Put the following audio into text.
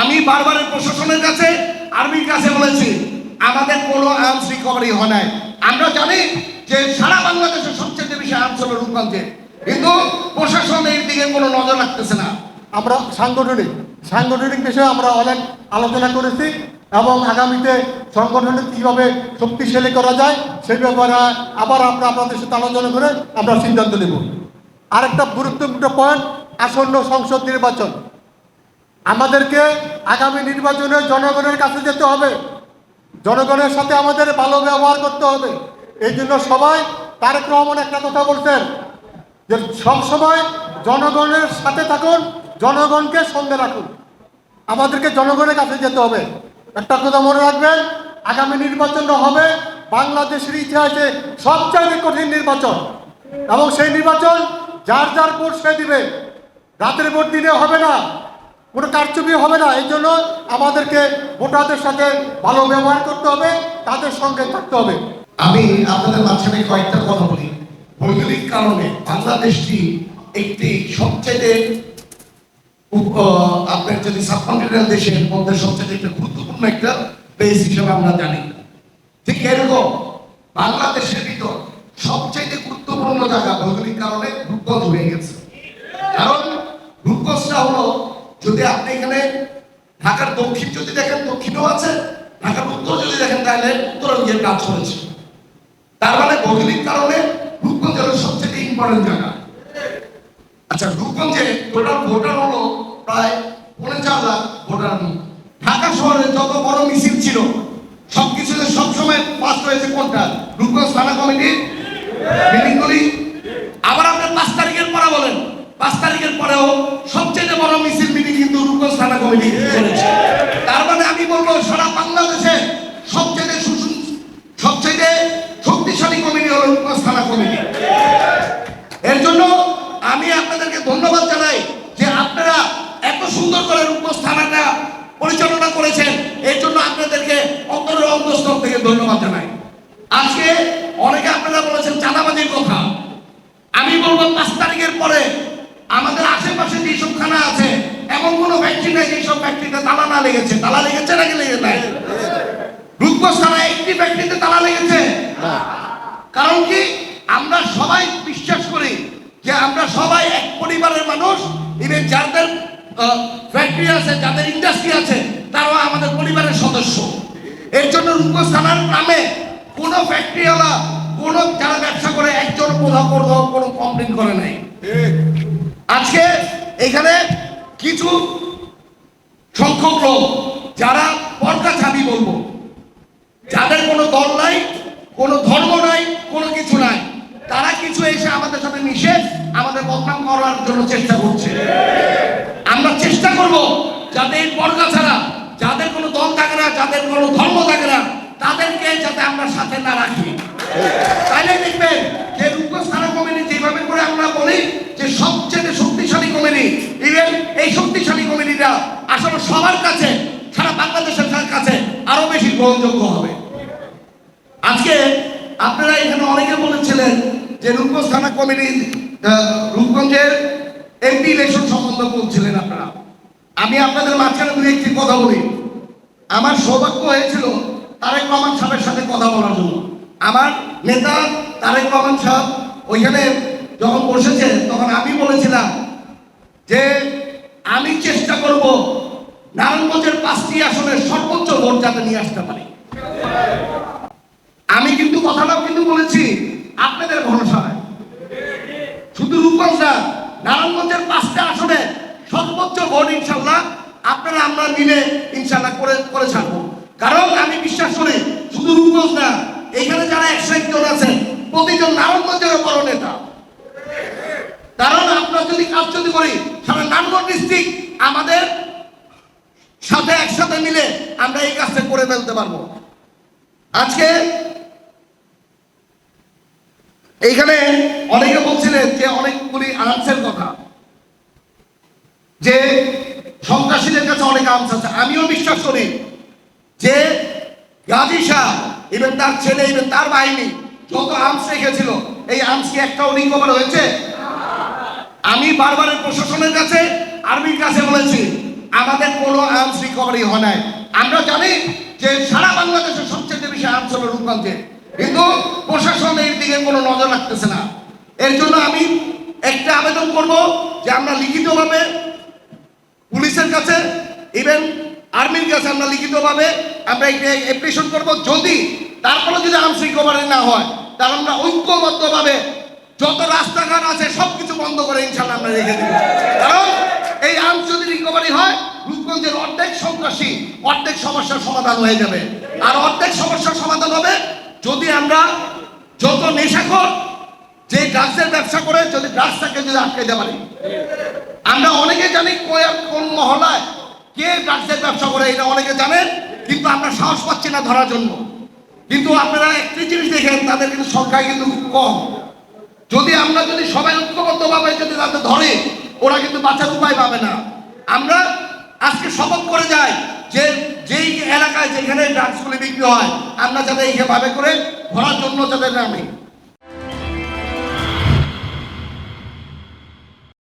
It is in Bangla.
আমি বারবারের প্রশাসনের কাছে, আর্মির কাছে বলেছি, আমাদের কোনো আর্মস রিকভারি হয় নাই। আমরা জানি যে সারা বাংলাদেশের সবচেয়ে বেশি আর্মস হলো রূপগঞ্জে। কিন্তু প্রশাসন এর দিকে কোনো নজর রাখতেছে না। আমরা সাংগঠনিক সাংগঠনিক বিষয়ে আমরা অনেক আলোচনা করেছি এবং আগামীতে সংগঠনিক কীভাবে শক্তিশালী করা যায়, সে ব্যাপারে আবার আমরা আপনাদের সাথে আলোচনা করে আমরা সিদ্ধান্ত নেব। আরেকটা গুরুত্বপূর্ণ পয়েন্ট আসন্ন সংসদ নির্বাচন। আমাদেরকে আগামী নির্বাচনে জনগণের কাছে যেতে হবে। জনগণের সাথে আমাদের ভালো ব্যবহার করতে হবে। এই জন্য সবাই তারেক রহমান একটা কথা বলছেন যে, সবসময় জনগণের সাথে থাকুন, জনগণকে সঙ্গে রাখুন। আমাদেরকে জনগণের কাছে যেতে হবে। একটা কথা মনে রাখবেন, আগামী নির্বাচনটা হবে বাংলাদেশের ইতিহাসে সবচেয়ে কঠিন নির্বাচন। এবং সেই নির্বাচন যার যার ভোট সে দিবে। রাতের ভোট দিনে হবে না। কোনো কারচুপি হবে না। এই জন্য আমাদেরকে ভোটারদের সাথে ভালো ব্যবহার করতে হবে, তাদের সঙ্গে থাকতে হবে। আমি আপনাদের মাঝখানে কয়েকটা কথা বলি। ভৌগোলিক কারণে বাংলাদেশটি একটি সবচেয়ে আপনার যদি সাবকন্টিনেন্টাল দেশের মধ্যে সবচেয়ে একটা গুরুত্বপূর্ণ একটা প্লেস হিসেবে আমরা জানি। ঠিক এরকম বাংলাদেশের ভিতর সবচেয়ে গুরুত্বপূর্ণ জায়গা ভৌগোলিক কারণে রূপগঞ্জ হয়ে গেছে। কারণ রূপগঞ্জটা হলো যদি আপনি এখানে ঢাকার দক্ষিণ, যদি দেখেন দক্ষিণও আছে, ঢাকার উত্তর যদি দেখেন, তাহলে উত্তরাঞ্চলের কাজ করেছে তার মানে ভৌগোলিক কারণে রূপগঞ্জ হলো সবচেয়ে ইম্পর্টেন্ট জায়গা। আচ্ছা রূপগঞ্জে টোটাল ভোটার হলো প্রায় পনেরো চার লাখ ভোটার ঢাকা শহরে যত বড় মিছিল ছিল সবকিছুতে সবসময় পাস হয়েছে কোনটা? রূপগঞ্জ থানা কমিটি? মিটিংগুলি আবার আপনার পাঁচ তারিখের পরেও সবচেয়ে বড় মিছিল মিটিং কিন্তু রূপগঞ্জ থানা কমিটি করেছে। তার মানে আমি বলব, সারা বাংলাদেশে সবচেয়ে সবচেয়ে শক্তিশালী কমিটি হলো রূপগঞ্জ থানা কমিটি। এর জন্য আমি আপনাদেরকে ধন্যবাদ জানাই যে আপনারা এত সুন্দর করে রূপগঞ্জ থানাটা পরিচালনা করেছেন। এর জন্য আপনাদেরকে অন্তরের অন্তঃস্থল থেকে ধন্যবাদ জানাই। আজকে অনেকে আপনারা বলেছেন, চাঁদাবাজির কথা। আমি বলব, পাঁচ তারিখের পরে আমাদের আশেপাশে যেসব থানা আছে এমন কোনো ফ্যাক্টরি নেই যেসব ফ্যাক্টরিতে তালা না লেগেছে। তালা লেগেছে নাকি লেগে নাই? রূপগঞ্জ একটি ফ্যাক্টরিতে তালা লেগেছে? কারণ কি? আমরা সবাই বিশ্বাস করি যে আমরা সবাই এক পরিবারের মানুষ। ইভেন যাদের ফ্যাক্টরি আছে যাদের ইন্ডাস্ট্রি আছে তারাও আমাদের পরিবারের সদস্য। এর জন্য রূপগঞ্জ থানার নামে কোনো ফ্যাক্টরিওয়ালা কোনো যারা ব্যবসা করে একজন কোথাও কোথাও কোনো কমপ্লেন করে নাই। আজকে এখানে কিছু সংখ্যক লোক যারা পর্দা ছাবি বলব। যাদের কোনো দল নাই, কোনো ধর্ম নাই, কোনো কিছু নাই। তারা কিছু এসে আমাদের সাথে মিশে আমাদের বদনাম করার জন্য চেষ্টা করছে। আমরা চেষ্টা করব যাতে এই পর্দা ছাড়া যাদের কোনো দল থাকে না, যাদের কোনো ধর্ম থাকে না, তাদেরকে যাতে আমরা সাথে না রাখি। তাইলে দেখবেন যে কমিটি যেভাবে করে আমরা বলি যে সবচেয়ে শক্তিশালী কমিটি ইভেন এই শক্তিশালী কমিটিটা আসলে সবার কাছে, সারা বাংলাদেশের কাছে আরও বেশি গ্রহণযোগ্য হবে। আজকে আপনারা এখানে অনেকে বলেছিলেন যে রূপগঞ্জ থানা কমিটি রূপগঞ্জের এমপি ইলেকশন সম্বন্ধে বলছিলেন আপনারা। আমি আপনাদের মাঝখানে দুই একটি কথা বলি। আমার সৌভাগ্য হয়েছিল তারেক রহমান সাহেবের সাথে কথা বলার জন্য। আমার নেতা তারেক রহমান সাহেব ওইখানে যখন বসেছে তখন আমি বলেছিলাম যে আমি চেষ্টা করব নারায়ণগঞ্জের পাঁচটি আসনের সর্বোচ্চ ভোট যাতে নিয়ে আসতে পারি। আমি কিন্তু কথাটাও কিন্তু বলেছি, আপনাদের ভরসায়। শুধু রূপগঞ্জ না, নারায়ণগঞ্জের পাঁচটা আসনে সর্বোচ্চ ভোট ইনশাল্লাহ আপনারা আমরা মিলে ইনশাল্লাহ করে করে ছাড়বো কারণ আমি বিশ্বাস করি শুধু রূপগঞ্জ না এখানে যারা একশো জন আছেন প্রতিজন নারায়ণগঞ্জের বড় নেতা কারণ আমরা যদি কাজ যদি করি সারা ডিস্ট্রিক্ট আমাদের সাথে একসাথে মিলে আমরা এই কাজটা করে ফেলতে পারব। আজকে এইখানে অনেকে বলছিলেন যে অনেকগুলি আর্মসের কথা, যে সন্ত্রাসীদের কাছে অনেক আর্মস আছে। আমিও বিশ্বাস করি যে গাজী শাহ ইভেন তার ছেলে ইভেন তার বাহিনী যত আর্মস রেখেছিল, এই আর্মস কি একটাও রিকভার হয়েছে। আমি বারবারের প্রশাসনের কাছে, আর্মির কাছে বলেছি, আমাদের কোনো আর্মস রিকভারি হয় নাই। আমরা জানি যে সারা বাংলাদেশের সবচেয়ে বেশি আর্মস হলো রূপগঞ্জে। কিন্তু প্রশাসন এর দিকে কোনো নজর রাখতেছে না। এর জন্য আমি একটা আবেদন করব যে আমরা লিখিতভাবে পুলিশের কাছে ইভেন আর্মির কাছে আমরা লিখিতভাবে আমরা একটা অ্যাপ্লিকেশন করব। যদি তারপরে যদি আর্মস রিকভারি না হয়, তাহলে আমরা ঐক্যবদ্ধভাবে যত রাস্তাঘাট আছে সব কিছু বন্ধ করে ইনশাল্লাহ আমরা রেখে দেবো। কারণ এই আর্মস যদি রিকভারি হয়, রূপগঞ্জের অর্ধেক সন্ত্রাসী অর্ধেক সমস্যার সমাধান হয়ে যাবে। আর অর্ধেক সমস্যার সমাধান হবে যদি আমরা যত নেশাখোর যে ড্রাগসের ব্যবসা করে, যদি ড্রাগসটাকে যদি আটকে দিতে পারি। আমরা অনেকে জানি কোন মহলায় কে ড্রাগসের ব্যবসা করে, এটা অনেকে জানেন কিন্তু আমরা সাহস পাচ্ছি না ধরার জন্য। কিন্তু আপনারা একটি জিনিস দেখেন, তাদের কিন্তু সংখ্যা কিন্তু কম। যদি আমরা যদি সবাই ঐক্যবদ্ধভাবে যদি তাদের ধরে, ওরা কিন্তু বাঁচার উপায় পাবে না। আমরা আজকে শপথ করে যাই যে যেই এলাকায় যেখানে ড্রাগসগুলি বিক্রি হয়, আমরা যাতে এইভাবে করে ধরার জন্য যাতে নামি।